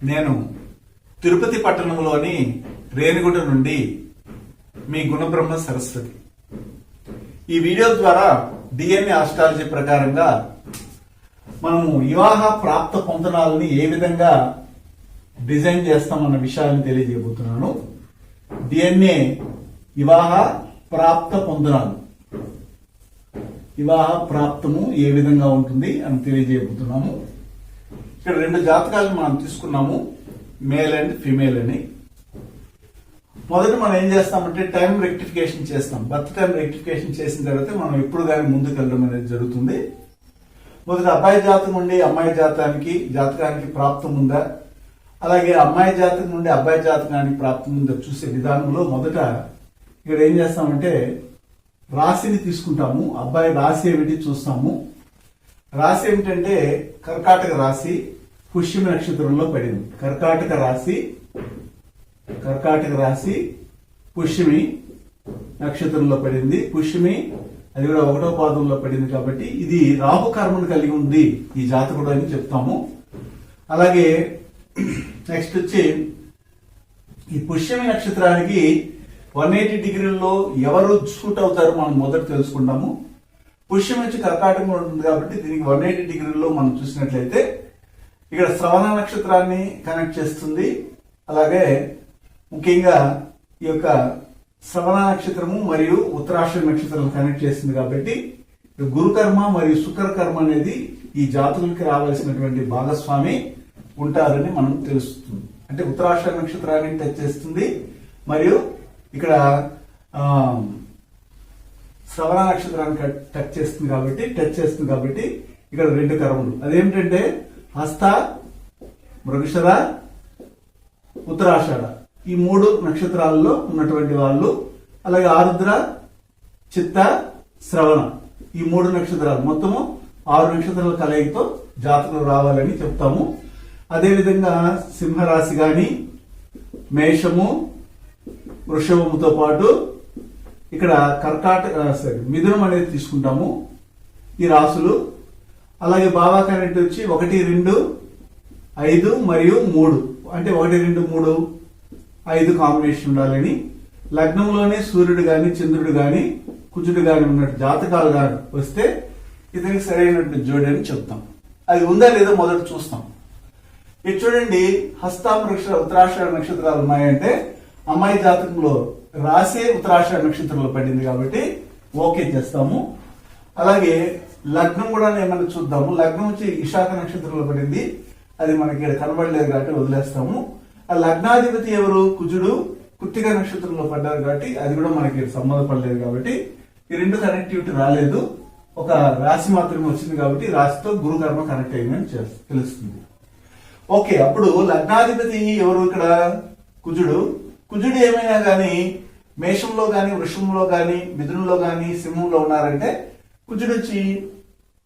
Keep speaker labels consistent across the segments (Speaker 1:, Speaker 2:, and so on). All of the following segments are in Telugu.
Speaker 1: నేను తిరుపతి పట్టణంలోని రేణిగుంట నుండి మీ గుణబ్రహ్మ సరస్వతి. ఈ వీడియో ద్వారా డిఎన్ఏ ఆస్ట్రాలజీ ప్రకారంగా మనము వివాహ ప్రాప్త పొందనాలని ఏ విధంగా డిజైన్ చేస్తామన్న విషయాన్ని తెలియజేయబోతున్నాను. డిఎన్ఏ వివాహ ప్రాప్త పొందనాలు వివాహ ప్రాప్తము ఏ విధంగా ఉంటుంది అని తెలియజేయబోతున్నాము. ఇక్కడ రెండు జాతకాలను మనం తీసుకున్నాము. మేల్ అండ్ ఫిమేల్ అని. మొదట మనం ఏం చేస్తామంటే టైం రెక్టిఫికేషన్ చేస్తాం. బర్త్ టైం రెక్టిఫికేషన్ చేసిన తర్వాత మనం ఎప్పుడు కానీ ముందుకు వెళ్ళడం అనేది జరుగుతుంది. మొదట అబ్బాయి జాతకం నుండి అమ్మాయి జాతకానికి జాతకానికి ప్రాప్తం ఉందా? అలాగే అమ్మాయి జాతకం నుండి అబ్బాయి జాతకానికి ప్రాప్తం ఉందా చూసే విధానంలో మొదట ఇక్కడ ఏం చేస్తామంటే రాశిని తీసుకుంటాము. అబ్బాయి రాశి ఏమిటి చూస్తాము. రాశి ఏమిటంటే కర్కాటక రాశి. పుష్యమి నక్షత్రంలో పడింది. కర్కాటక రాశి కర్కాటక రాశి పుష్యమి నక్షత్రంలో పడింది. పుష్యమి అది కూడా ఒకటో పాదంలో పడింది కాబట్టి ఇది రాహు కర్మను కలిగి ఉంది ఈ జాతకుడు అని చెప్తాము. అలాగే నెక్స్ట్ వచ్చి ఈ పుష్యమి నక్షత్రానికి వన్ ఎయిటీ డిగ్రీల్లో ఎవరు సూట్ అవుతారో మనం మొదట తెలుసుకుంటాము పుష్యం నుంచి కర్కాటకం ఉంటుంది కాబట్టి దీనికి వన్ ఎయిటీ డిగ్రీల్లో మనం చూసినట్లయితే ఇక్కడ శ్రవణ నక్షత్రాన్ని కనెక్ట్ చేస్తుంది. అలాగే ముఖ్యంగా ఈ యొక్క శ్రవణ నక్షత్రము మరియు ఉత్తరాక్ష నక్షత్రం కనెక్ట్ చేస్తుంది కాబట్టి గురుకర్మ మరియు శుక్రకర్మ అనేది ఈ జాతులకి రావాల్సినటువంటి భాగస్వామి ఉంటారని మనం తెలుస్తుంది. అంటే ఉత్తరాక్ష నక్షత్రాన్ని టచ్ చేస్తుంది. మరియు ఇక్కడ శ్రవణ నక్షత్రాన్ని టచ్ చేస్తుంది కాబట్టి టచ్ చేస్తుంది కాబట్టి ఇక్కడ రెండు కర్మలు. అదేమిటంటే హస్త మృగశర ఉత్తరాషాఢ. ఈ మూడు నక్షత్రాల్లో ఉన్నటువంటి వాళ్ళు అలాగే ఆరుద్ర చిత్త శ్రవణ. ఈ మూడు నక్షత్రాలు మొత్తము ఆరు నక్షత్రాల కలయికతో జాతకం రావాలని చెప్తాము. అదేవిధంగా సింహరాశి కానీ మేషము వృషభముతో పాటు ఇక్కడ కర్కాటక సారీ మిథునం అనేది తీసుకుంటాము. ఈ రాసులు అలాగే బాబా కరెంట్ వచ్చి ఒకటి రెండు ఐదు మరియు మూడు. అంటే ఒకటి రెండు మూడు ఐదు కాంబినేషన్ ఉండాలని. లగ్నంలోనే సూర్యుడు గాని చంద్రుడు గాని కుజుడు గాని ఉన్నట్టు జాతకాలు గాని వస్తే ఇతనికి సరైనటువంటి జోడి అని చెప్తాం. అది ఉందా లేదో మొదట చూస్తాం. ఇది చూడండి హస్తామృక్ష ఉత్తరాషాఢ నక్షత్రాలు ఉన్నాయంటే అమ్మాయి జాతకంలో రాసే ఉత్తరాషాఢ నక్షత్రంలో పడింది కాబట్టి ఓకే చేస్తాము. అలాగే లగ్నం కూడా ఏమైనా చూద్దాము. లగ్నం వచ్చి విశాఖ నక్షత్రంలో పడింది. అది మనకి ఇక్కడ కనబడలేదు కాబట్టి వదిలేస్తాము. ఆ లగ్నాధిపతి ఎవరు? కుజుడు. కుత్తిక నక్షత్రంలో పడ్డారు కాబట్టి అది కూడా మనకి సంబంధపడలేదు కాబట్టి ఈ రెండు కనెక్టివిటీ రాలేదు. ఒక రాశి మాత్రమే వచ్చింది కాబట్టి రాశితో గురు కర్మ కనెక్ట్ అయిందని తెలుస్తుంది. ఓకే అప్పుడు లగ్నాధిపతి ఎవరు ఇక్కడ? కుజుడు. కుజుడు ఏమైనా కానీ మేషంలో కానీ వృషంలో కానీ మిథునంలో కానీ సింహంలో ఉన్నారంటే కుజుడు వచ్చి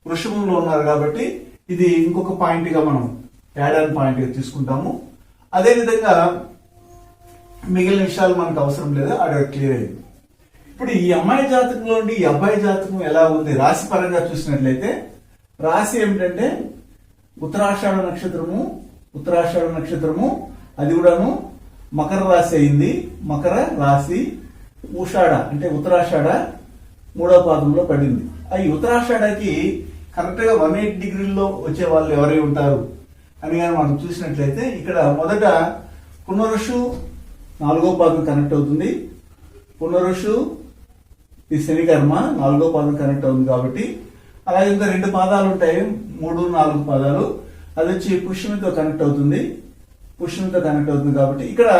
Speaker 1: వృషభంలో ఉన్నారు కాబట్టి ఇది ఇంకొక పాయింట్గా మనం యాడ్ ఆన్ పాయింట్గా తీసుకుంటాము. అదే విధంగా మిగిలిన విషయాలు మనకు అవసరం లేదు అక్కడ క్లియర్ అయింది. ఇప్పుడు ఈ అమ్మాయి జాతకంలో ఈ అబ్బాయి జాతకం ఎలా ఉంది? రాశి పరంగా చూసినట్లయితే రాశి ఏమిటంటే ఉత్తరాషాఢ నక్షత్రము ఉత్తరాషాఢ నక్షత్రము అది కూడాను మకర రాశి అయింది. మకర రాశి ఉషాఢ అంటే ఉత్తరాషాఢ మూడో పాదంలో పడింది. ఆ ఉత్తరాషాఢకి కరెక్ట్గా వన్ ఎయిట్ డిగ్రీల్లో వచ్చే వాళ్ళు ఎవరై ఉంటారు అని కానీ మనం చూసినట్లయితే ఇక్కడ మొదట పునరుషు నాలుగో పాదం కనెక్ట్ అవుతుంది. పునరుషు ఈ శనికర్మ నాలుగో పాదం కనెక్ట్ అవుతుంది కాబట్టి అలాగే ఇంకా రెండు పాదాలు ఉంటాయి. మూడు నాలుగు పాదాలు. అది వచ్చి పుష్యమితో కనెక్ట్ అవుతుంది. పుష్యమితో కనెక్ట్ అవుతుంది కాబట్టి ఇక్కడ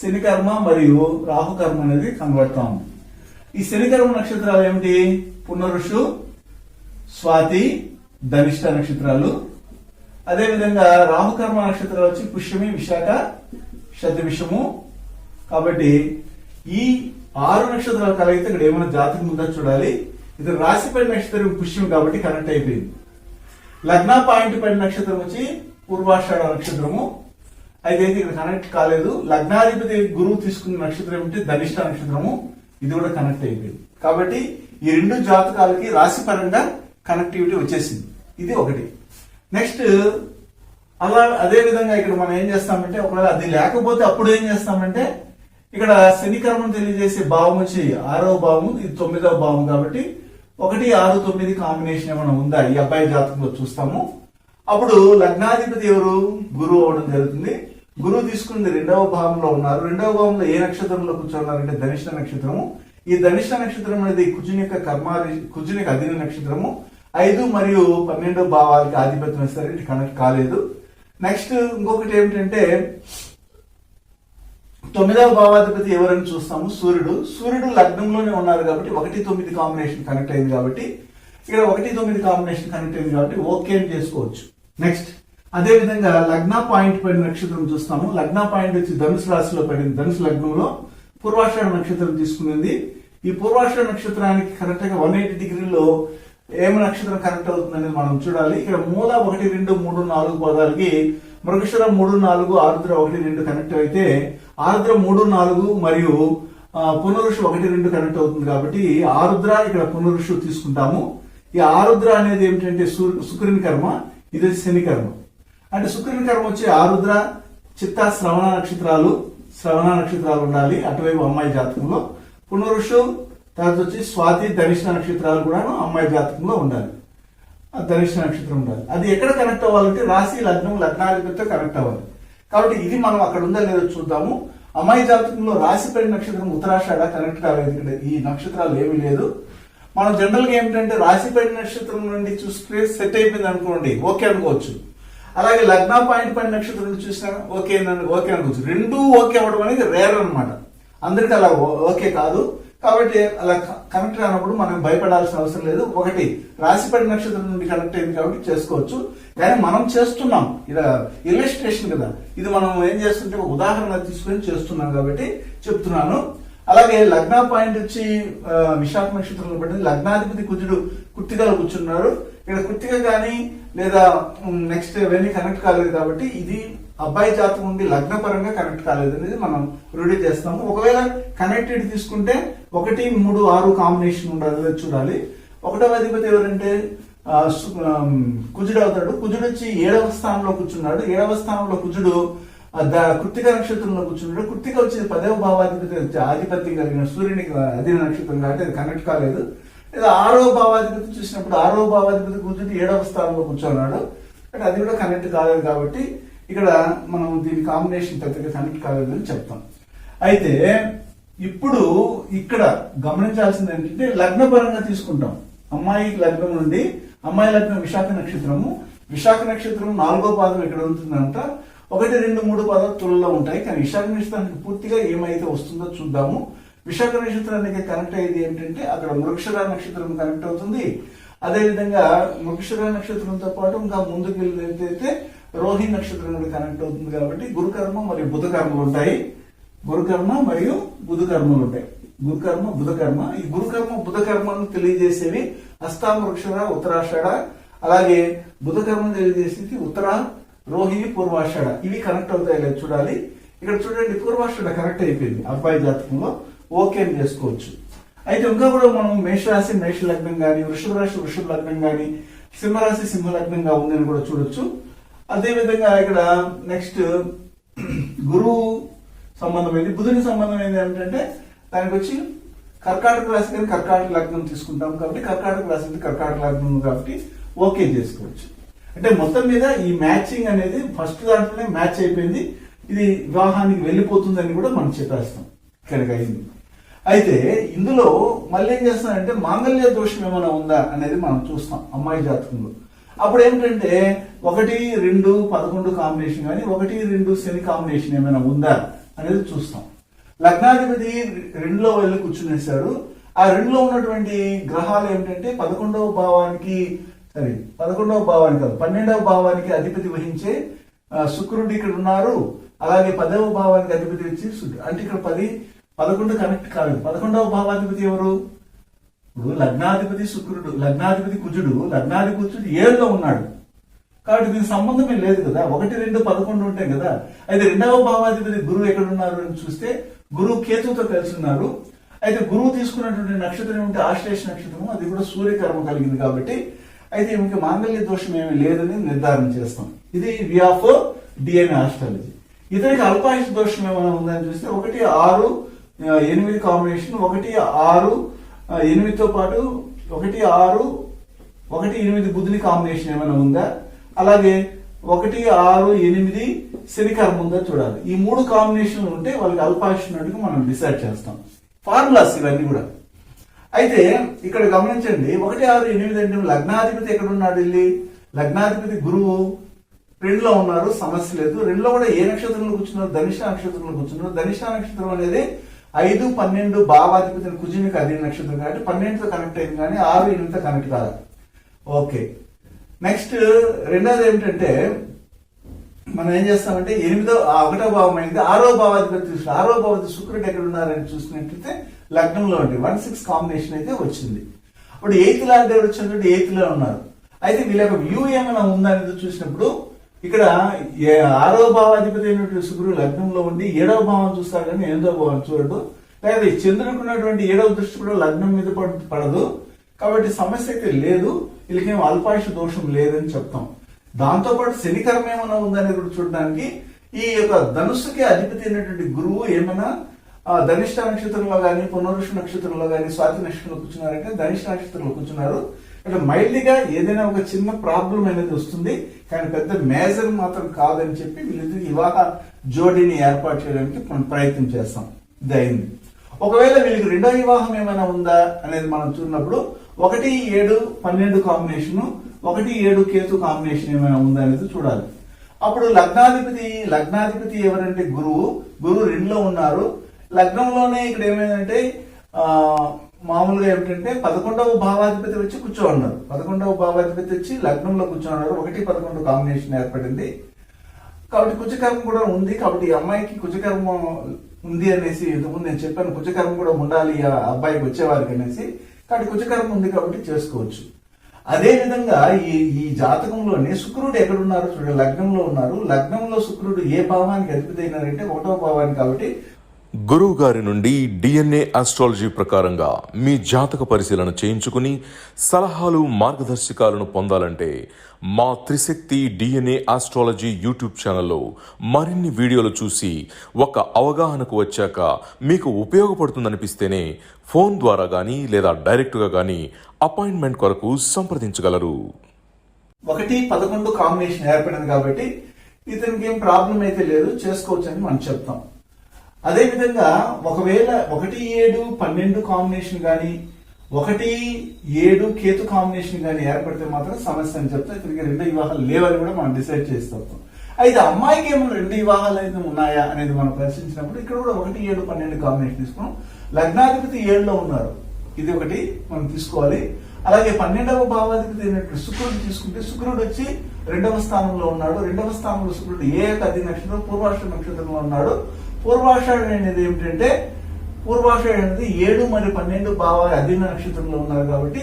Speaker 1: శనికర్మ మరియు రాహుకర్మ అనేది కనబడతా ఉంది ఈ శనికర్మ నక్షత్రాలు ఏమిటి? పునరుషు స్వాతి ధనిష్ట నక్షత్రాలు. అదేవిధంగా రాహుకర్మ నక్షత్రాలు వచ్చి పుష్యమి విశాఖ శతవిషము. కాబట్టి ఈ ఆరు నక్షత్రాలు కలిగితే ఇక్కడ ఏమైనా జాతకం ఉందో చూడాలి. ఇది రాశిపై నక్షత్రం పుష్యం కాబట్టి కనెక్ట్ అయిపోయింది. లగ్న పాయింట్ పైన నక్షత్రం వచ్చి పూర్వాషాఢ నక్షత్రము. అయితే ఇక్కడ కనెక్ట్ కాలేదు. లగ్నాధిపతి గురువు తీసుకున్న నక్షత్రం ఏమిటి? ధనిష్ట నక్షత్రము. ఇది కూడా కనెక్ట్ అయిపోయింది. కాబట్టి ఈ రెండు జాతకాలకి రాశి పరంగా కనెక్టివిటీ వచ్చేసింది. ఇది ఒకటి. నెక్స్ట్ అలా అదే విధంగా ఇక్కడ మనం ఏం చేస్తామంటే ఒకవేళ అది లేకపోతే అప్పుడు ఏం చేస్తామంటే ఇక్కడ శనికర్మం తెలియజేసే భావం వచ్చి ఆరో భావం ఇది తొమ్మిదవ భావం కాబట్టి ఒకటి ఆరు తొమ్మిది కాంబినేషన్ ఏమైనా ఉందా? ఈ అబ్బాయి జాతకంలో చూస్తాము. అప్పుడు లగ్నాధిపతి ఎవరు? గురువు అవడం జరుగుతుంది. గురువు తీసుకుని రెండవ భావంలో ఉన్నారు. రెండవ భావంలో ఏ నక్షత్రంలో కూర్చున్నారంటే ధనిష్ట నక్షత్రము. ఈ ధనిష్ట నక్షత్రం అనేది కుజుని యొక్క కర్మ కుజుని యొక్క అధీన నక్షత్రము. ఐదు మరియు పన్నెండు భావాలకి ఆధిపత్యం ఇస్తారు కనెక్ట్ కాలేదు. నెక్స్ట్ ఇంకొకటి ఏమిటంటే తొమ్మిదవ భావాధిపతి ఎవరని చూస్తాము? సూర్యుడు. సూర్యుడు లగ్నంలోనే ఉన్నారు కాబట్టి ఒకటి తొమ్మిది కాంబినేషన్ కనెక్ట్ అయింది కాబట్టి ఇక్కడ ఒకటి తొమ్మిది కాంబినేషన్ కనెక్ట్ అయింది కాబట్టి ఓకే అని చేసుకోవచ్చు. నెక్స్ట్ అదే విధంగా లగ్న పాయింట్ పడిన నక్షత్రం చూస్తాము. లగ్న పాయింట్ వచ్చి ధనుసు రాశిలో పడింది. ధనుసు లగ్నంలో పూర్వాషాఢ నక్షత్రం తీసుకునింది. ఈ పూర్వాషాఢ నక్షత్రానికి కరెక్ట్గా వన్ ఎయిటీ డిగ్రీలో ఏమి నక్షత్రం కనెక్ట్ అవుతుందనేది మనం చూడాలి. ఇక్కడ మూల ఒకటి రెండు మూడు నాలుగు పదాలకి మృగశ్వరం మూడు నాలుగు ఆరుద్ర ఒకటి రెండు కనెక్ట్ అయితే ఆరుద్ర మూడు నాలుగు మరియు పునరుషు ఒకటి రెండు కనెక్ట్ అవుతుంది కాబట్టి ఆరుద్ర ఇక్కడ పునరుషు తీసుకుంటాము. ఈ ఆరుద్ర అనేది ఏమిటంటే సూర్యు- శుక్రుని కర్మ ఇది శని కర్మ. అంటే శుక్రుని కర్మ వచ్చి ఆరుద్ర చిత్త శ్రవణ నక్షత్రాలు శ్రవణ నక్షత్రాలు ఉండాలి. అటువైపు అమ్మాయి జాతకంలో. పునరుషు తర్వాత వచ్చి స్వాతి ధనిష్ట నక్షత్రాలు కూడా అమ్మాయి జాతకంలో ఉండాలి. ఆ ధనిష్ట నక్షత్రం ఉండాలి. అది ఎక్కడ కనెక్ట్ అవ్వాలంటే రాశి లగ్నం లగ్నాధిపతితో కనెక్ట్ అవ్వాలి. కాబట్టి ఇది మనం అక్కడ ఉందా లేదో చూద్దాము. అమ్మాయి జాతకంలో రాశి నక్షత్రం ఉత్తరాషాఢ కనెక్ట్ కాలేదు ఇక్కడ. ఈ నక్షత్రాలు ఏమీ లేదు. మనం జనరల్గా ఏమిటంటే రాశి నక్షత్రం నుండి చూస్తే సెట్ అయిపోయింది అనుకోండి. ఓకే అనుకోవచ్చు. అలాగే లగ్న పాయింట్ పైన నక్షత్రం చూసినా ఓకే అని- ఓకే అనుకోవచ్చు. రెండు ఓకే అవ్వడం అనేది రేర్ అన్నమాట. అందరికీ అలా ఓకే కాదు. కాబట్టి అలా క- కనెక్ట్ కానప్పుడు మనం భయపడాల్సిన అవసరం లేదు. ఒకటి రాశిపడి నక్షత్రం నుండి కనెక్ట్ అయింది కాబట్టి చేసుకోవచ్చు. కానీ మనం చేస్తున్నాం. ఇలా ఇల్లస్ట్రేషన్ కదా. ఇది మనం ఏం చేస్తుంటే ఒక ఉదాహరణ తీసుకొని చేస్తున్నాం కాబట్టి చెప్తున్నాను. అలాగే లగ్న పాయింట్ వచ్చి విశాఖ నక్షత్రంలో పడింది. లగ్నాధిపతి కుజుడు కుర్తికలో కూర్చున్నారు. ఇక్కడ కుర్తిక కానీ లేదా నెక్స్ట్ ఇవన్నీ కనెక్ట్ కాలేదు కాబట్టి ఇది అబ్బాయి జాతకం ఉండి లగ్న పరంగా కనెక్ట్ కాలేదు అనేది మనం రూఢి చేస్తాము. ఒకవేళ కనెక్టెడ్ తీసుకుంటే ఒకటి మూడు ఆరు కాంబినేషన్ ఉండాలి చూడాలి. ఒకటవ అధిపతి ఎవరంటే కుజుడు అవుతాడు. కుజుడు వచ్చి ఏడవ స్థానంలో కూర్చున్నాడు. ఏడవ స్థానంలో కుజుడు కృత్తిక నక్షత్రంలో కూర్చున్నాడు. కృత్తిక వచ్చి పదవ భావాధిపతి వచ్చి ఆధిపత్యం కలిగిన సూర్యునికి అధీన నక్షత్రం కాబట్టి అది కనెక్ట్ కాలేదు. లేదా ఆరో భావాధిపతి చూసినప్పుడు ఆరో భావాధిపతి కూర్చుంటే ఏడవ స్థానంలో కూర్చున్నాడు. అంటే అది కూడా కనెక్ట్ కాలేదు కాబట్టి ఇక్కడ మనం దీని కాంబినేషన్ పెద్దగా కనెక్ట్ కాలేదు అని చెప్తాం. అయితే ఇప్పుడు ఇక్కడ గమనించాల్సింది ఏంటంటే లగ్నపరంగా తీసుకుంటాం. అమ్మాయి లగ్నం నుండి అమ్మాయి లగ్నం విశాఖ నక్షత్రము. విశాఖ నక్షత్రం నాలుగో పాదం ఇక్కడ ఉంటుందంట? ఒకటి రెండు మూడు పాదాలు తులలో ఉంటాయి. కానీ విశాఖ నక్షత్రానికి పూర్తిగా ఏమైతే వస్తుందో చూద్దాము. విశాఖ నక్షత్రానికి కనెక్ట్ అయ్యేది ఏంటంటే అక్కడ మృక్షర నక్షత్రం కనెక్ట్ అవుతుంది. అదేవిధంగా మృక్షర నక్షత్రంతో పాటు ఇంకా ముందుకు వెళ్ళితే రోహి నక్షత్రం కూడా కనెక్ట్ అవుతుంది కాబట్టి గురుకర్మ మరియు బుధ కర్మలు ఉంటాయి. గురుకర్మ మరియు బుధ కర్మలు ఉంటాయి. గురుకర్మ బుధకర్మ. ఈ గురుకర్మ బుధ కర్మను తెలియజేసేవి హస్తామృక్షర ఉత్తరాషాఢ. అలాగే బుధ తెలియజేసేది ఉత్తర రోహిణి పూర్వాషాఢ. ఇవి కనెక్ట్ అవుతాయి లేదు చూడాలి. ఇక్కడ చూడండి పూర్వాషాఢ కనెక్ట్ అయిపోయింది అబ్బాయి జాతకంలో. ఓకే అని చేసుకోవచ్చు. అయితే ఇంకా కూడా మనం మేషరాశి మేష లగ్నం కానీ వృషభ రాశి వృషభ లగ్నం కానీ సింహరాశి సింహ లగ్నంగా ఉందని కూడా చూడొచ్చు. అదేవిధంగా ఇక్కడ నెక్స్ట్ గురువు సంబంధమైంది బుధుని సంబంధమైంది ఏంటంటే దానికి వచ్చి కర్కాటక రాశి కానీ కర్కాటక లగ్నం తీసుకుంటాం కాబట్టి కర్కాటక రాశి కర్కాటక లగ్నం కాబట్టి ఓకే చేసుకోవచ్చు. అంటే మొత్తం మీద ఈ మ్యాచింగ్ అనేది ఫస్ట్ దాంట్లోనే మ్యాచ్ అయిపోయింది. ఇది వివాహానికి వెళ్ళిపోతుందని కూడా మనం చెప్పేస్తాం. ఇక్కడికి అయింది. అయితే ఇందులో మళ్ళీ ఏం చేస్తానంటే మాంగళ్య దోషం ఏమైనా ఉందా అనేది మనం చూస్తాం అమ్మాయి జాతకంలో. అప్పుడు ఏంటంటే ఒకటి రెండు పదకొండు కాంబినేషన్ కానీ ఒకటి రెండు శని కాంబినేషన్ ఏమైనా ఉందా అనేది చూస్తాం. లగ్నాధిపతి రెండులో వెళ్ళి కూర్చునేశాడు. ఆ రెండులో ఉన్నటువంటి గ్రహాలు ఏమిటంటే పదకొండవ భావానికి సారీ పదకొండవ భావానికి కాదు పన్నెండవ భావానికి అధిపతి వహించే శుక్రుడు ఇక్కడ ఉన్నారు. అలాగే పదవ భావానికి అధిపతి వచ్చి అంటే ఇక్కడ పది పదకొండు కనెక్ట్ కాలేదు పదకొండవ భావాధిపతి ఎవరు? ఇప్పుడు లగ్నాధిపతి శుక్రుడు లగ్నాధిపతి కుజుడు లగ్నాధిపతి కుజుడు ఏడులో ఉన్నాడు. కాబట్టి దీనికి సంబంధమే లేదు కదా? ఒకటి రెండు పదకొండు ఉంటాయి కదా? అయితే రెండవ భావాధిపతి గురువు ఎక్కడ ఉన్నారు అని చూస్తే గురువు కేతుతో కలిసి ఉన్నారు అయితే గురువు తీసుకున్నటువంటి నక్షత్రం ఏమిటి? ఆశ్లేష నక్షత్రము. అది కూడా సూర్యకర్మ కలిగింది కాబట్టి అయితే ఈమెకి మాంగళ్య దోషం ఏమీ లేదని నిర్ధారణ చేస్తాం. ఇది వి ఆఫ్ డిఎన్ఏ ఆస్ట్రాలజీ ఇతనికి అల్పాయుష దోషం ఏమైనా ఉందని చూస్తే ఒకటి ఆరు ఎనిమిది కాంబినేషన్ ఒకటి ఆరు ఎనిమిదితో పాటు ఒకటి ఆరు ఒకటి ఎనిమిది బుధుని కాంబినేషన్ ఏమైనా ఉందా? అలాగే ఒకటి ఆరు ఎనిమిది శనికరం ఉందా చూడాలి. ఈ మూడు కాంబినేషన్లు ఉంటే వాళ్ళకి అల్పాయుష్ మనం డిసైడ్ చేస్తాం. ఫార్ములాస్ ఇవన్నీ కూడా. అయితే ఇక్కడ గమనించండి ఒకటి ఆరు ఎనిమిది అంటే లగ్నాధిపతి ఎక్కడ ఉన్నాడు వెళ్ళి? లగ్నాధిపతి గురువు రెండులో ఉన్నారు సమస్య లేదు. రెండులో కూడా ఏ నక్షత్రంలో కూర్చున్నారు? ధనిష్ట నక్షత్రంలో కూర్చున్నారు. ధనిష్ట నక్షత్రం అనేది ఐదు పన్నెండు భావాధిపతి కుజునికి అధీన నక్షత్రం కాబట్టి పన్నెండుతో కనెక్ట్ అయింది కానీ ఆరు ఎనిమిదితో కనెక్ట్ కాదు. ఓకే. నెక్స్ట్ రెండోది ఏమిటంటే మనం ఏం చేస్తామంటే ఎనిమిదో ఒకటో భావం అయింది ఆరో భావాధిపతి చూసి ఆరో భావాధిపతి శుక్రుడు ఎక్కడ ఉన్నారని చూసినట్లయితే లగ్నంలో ఉంది వన్ సిక్స్ కాంబినేషన్ అయితే వచ్చింది. ఇప్పుడు ఎయిత్ లాంటి దేవుడు వచ్చినటువంటి ఎయిత్లో ఉన్నారు? అయితే వీళ్ళ యొక్క వ్యూ ఏమైనా ఉందనేది చూసినప్పుడు ఇక్కడ ఏ- ఆరో భావాధిపతి అయినటువంటి శుక్రుడు లగ్నంలో ఉండి ఏడవ భావం చూస్తారు కానీ ఎనిమిదవ భావం చూడడు. లేదా ఈ చంద్రుడికి ఉన్నటువంటి ఏడవ దృష్టి కూడా లగ్నం మీద పడ- పడదు. కాబట్టి సమస్య అయితే లేదు. వీళ్ళకేం అల్పాయుష దోషం లేదని చెప్తాం. దాంతో పాటు శనికరం ఏమైనా ఉందని కూడా చూడడానికి ఈ యొక్క ధనుస్సుకి అధిపతి అయినటువంటి గురువు ఏమైనా ధనిష్ట నక్షత్రంలో కానీ పునరుష నక్షత్రంలో కానీ స్వాతి నక్షత్రంలో కూర్చున్నారంటే ధనిష్ట నక్షత్రంలో కూర్చున్నారు. అంటే మైల్డ్గా ఏదైనా ఒక చిన్న ప్రాబ్లం అనేది వస్తుంది కానీ పెద్ద మేజర్ మాత్రం కాదని చెప్పి వీళ్ళిద్దరు వివాహ జోడీని ఏర్పాటు చేయడానికి మనం ప్రయత్నం చేస్తాం. ఇది అయింది. ఒకవేళ వీళ్ళకి రెండో వివాహం ఏమైనా ఉందా అనేది మనం చూసినప్పుడు ఒకటి ఏడు పన్నెండు కాంబినేషన్ ఒకటి ఏడు కేతు కాంబినేషన్ ఏమైనా ఉందా అనేది చూడాలి. అప్పుడు లగ్నాధిపతి లగ్నాధిపతి ఎవరంటే గురువు గురువు రెండులో ఉన్నారు. లగ్నంలోనే ఇక్కడ ఏమైందంటే ఆ మామూలుగా ఏమిటంటే పదకొండవ భావాధిపతి వచ్చి కూర్చోన్నారు పదకొండవ భావాధిపతి వచ్చి లగ్నంలో కూర్చోన్నారు ఒకటి పదకొండు కాంబినేషన్ ఏర్పడింది. కాబట్టి కుజకర్మ కూడా ఉంది. కాబట్టి ఈ అమ్మాయికి కుజకర్మ ఉంది అనేసి ఇంతకుముందు నేను చెప్పాను. కుజకర్మ కూడా ఉండాలి. ఆ అబ్బాయికి వచ్చేవారికి అనేసి. కాబట్టి కుజకర్మ ఉంది కాబట్టి చేసుకోవచ్చు. అదే విధంగా ఈ ఈ జాతకంలోనే శుక్రుడు ఎక్కడున్నారు? చూడండి లగ్నంలో ఉన్నారు. లగ్నంలో శుక్రుడు ఏ భావానికి అధిపతి అయినారంటే ఒకటో భావానికి కాబట్టి
Speaker 2: గురువు గారి నుండి డిఎన్ఏ ఆస్ట్రాలజీ ప్రకారంగా మీ జాతక పరిశీలన చేయించుకుని సలహాలు మార్గదర్శకాలను పొందాలంటే మా త్రిశక్తి డిఎన్ఏ ఆస్ట్రాలజీ యూట్యూబ్ ఛానల్లో మరిన్ని వీడియోలు చూసి ఒక అవగాహనకు వచ్చాక మీకు ఉపయోగపడుతుందనిపిస్తేనే ఫోన్ ద్వారా కానీ లేదా డైరెక్ట్గా కానీ అపాయింట్మెంట్ కొరకు సంప్రదించగలరు.
Speaker 1: ఒకటి పదకొండు కాంబినేషన్ ఏర్పడింది కాబట్టి ఇతనికి ఏం ప్రాబ్లం అయితే లేదు చేసుకోవచ్చు అని మనం చెప్తాం. అదే విధంగా ఒకవేళ ఒకటి ఏడు పన్నెండు కాంబినేషన్ కానీ ఒకటి ఏడు కేతు కాంబినేషన్ కానీ ఏర్పడితే మాత్రం సమస్య అని చెప్తే ఇతనికి రెండు వివాహాలు లేవని కూడా మనం డిసైడ్ చేస్తాం. అయితే అమ్మాయికి ఏమో రెండు వివాహాలు అయితే ఉన్నాయా అనేది మనం పరిశీలించినప్పుడు ఇక్కడ కూడా ఒకటి ఏడు పన్నెండు కాంబినేషన్ తీసుకున్నాం. లగ్నాధిపతి ఏడులో ఉన్నారు. ఇది ఒకటి మనం తీసుకోవాలి. అలాగే పన్నెండవ భావాధిపతి అయినట్టు శుక్రుడు తీసుకుంటే శుక్రుడు వచ్చి రెండవ స్థానంలో ఉన్నాడు. రెండవ స్థానంలో శుక్రుడు ఏ యొక్క అధి నక్షత్రం పూర్వాష్ట నక్షత్రంలో ఉన్నాడు. పూర్వాషాఢ అనేది ఏమిటంటే పూర్వాషాఢ అనేది ఏడు మరి పన్నెండు భావ అధీన నక్షత్రంలో ఉన్నారు కాబట్టి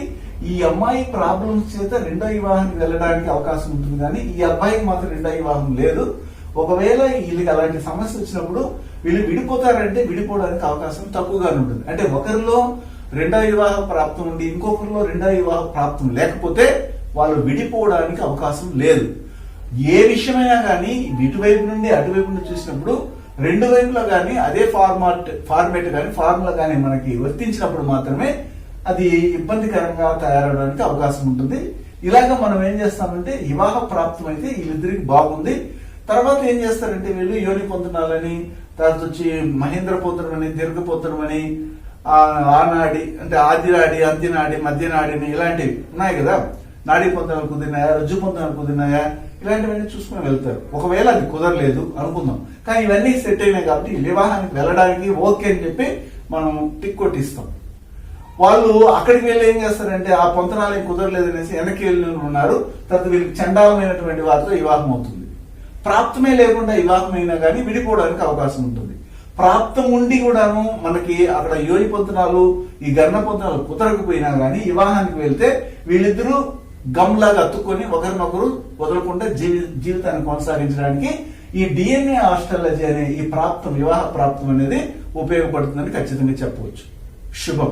Speaker 1: ఈ అమ్మాయి ప్రాబ్లమ్స్ చేత రెండో వివాహానికి వెళ్ళడానికి అవకాశం ఉంటుంది కానీ ఈ అబ్బాయికి మాత్రం రెండో వివాహం లేదు. ఒకవేళ వీళ్ళకి అలాంటి సమస్య వచ్చినప్పుడు వీళ్ళు విడిపోతారంటే విడిపోవడానికి అవకాశం తక్కువగా ఉంటుంది. అంటే ఒకరిలో రెండో వివాహ ప్రాప్తం ఉండి ఇంకొకరిలో రెండో వివాహ ప్రాప్తం లేకపోతే వాళ్ళు విడిపోవడానికి అవకాశం లేదు. ఏ విషయమైనా కానీ ఇటువైపు నుండి అటువైపు నుండి చూసినప్పుడు రెండు వైపులా కానీ అదే ఫార్మాట్ ఫార్మేట్ కానీ ఫార్ములా కానీ మనకి వర్తించినప్పుడు మాత్రమే అది ఇబ్బందికరంగా తయారవడానికి అవకాశం ఉంటుంది. ఇలాగ మనం ఏం చేస్తామంటే వివాహ ప్రాప్తం అయితే వీళ్ళిద్దరికి బాగుంది. తర్వాత ఏం చేస్తారంటే వీళ్ళు యోని పొందనాలని తర్వాత వచ్చి మహేంద్ర పొందనమని దీర్ఘ పొందనమని అని ఆనాడి అంటే ఆదినాడి అంత్యనాడి మధ్యనాడిని ఇలాంటివి ఉన్నాయి కదా. నాడీ పొందనాలు కుదిరినాయా? రుజు పొందనాలు కుదిరినాయా? ఇలాంటివన్నీ చూసుకుని వెళ్తారు. ఒకవేళ అది కుదరలేదు అనుకుందాం. కానీ ఇవన్నీ సెట్ అయినాయి కాబట్టి వివాహానికి వెళ్ళడానికి ఓకే అని చెప్పి మనం టిక్ కొట్టిస్తాం. వాళ్ళు అక్కడికి వెళ్ళి ఏం చేస్తారంటే ఆ పొంతనాలు కుదరలేదు అనేసి వెనక్కి వెళ్ళి ఉన్నారు. తర్వాత వీళ్ళకి చండాలమైనటువంటి వారితో వివాహం అవుతుంది. ప్రాప్తమే లేకుండా వివాహం అయినా కానీ విడిపోవడానికి అవకాశం ఉంటుంది. ప్రాప్తం ఉండి కూడాను మనకి అక్కడ యోగి పొంతనాలు ఈ గర్ణ పొంతనాలు కుదరకపోయినా కానీ వివాహానికి వెళ్తే వీళ్ళిద్దరూ గమ్లాగా అత్తుకొని ఒకరినొకరు వదలకుండా జీవి జీవితాన్ని కొనసాగించడానికి ఈ డిఎన్ఏ ఆస్ట్రాలజీ అనే ఈ ప్రాప్తం వివాహ ప్రాప్తం అనేది ఉపయోగపడుతుందని ఖచ్చితంగా చెప్పవచ్చు. శుభం.